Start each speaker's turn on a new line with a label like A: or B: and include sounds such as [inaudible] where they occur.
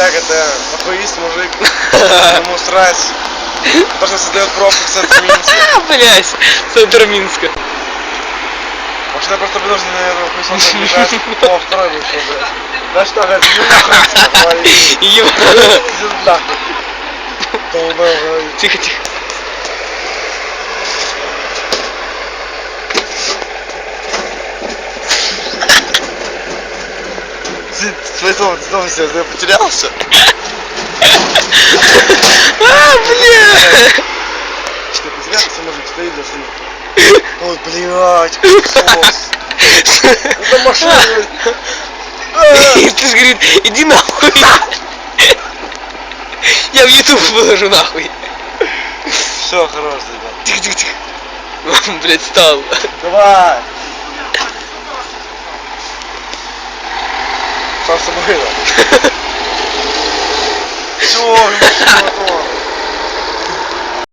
A: так это, ахуист мужик, [laughs] ему срать. То, что создает пробку в центре Минска. [laughs]
B: Блядь, центр Минска.
A: Машина просто вынуждена этого хуесоса [laughs] бежать. О, второй вышел, блядь. Да что, нахуй, отвали.
B: Еб-
A: Иди нахуй. Долбоёб, говорит.
B: Тихо, тихо.
A: Твои слова, ты снова себя, ты потерялся? [laughs]
B: А, бля!
A: Что, ты потерялся, мужик, стоит за шли. Ой, блядь. Это машина, блядь. А!
B: Ты же говорит, иди нахуй. Я в YouTube выложу нахуй.
A: Все, хорош, ребят.
B: Тихо, тихо, тихо. Блять, стал.
A: Давай. ファ [laughs] いストの。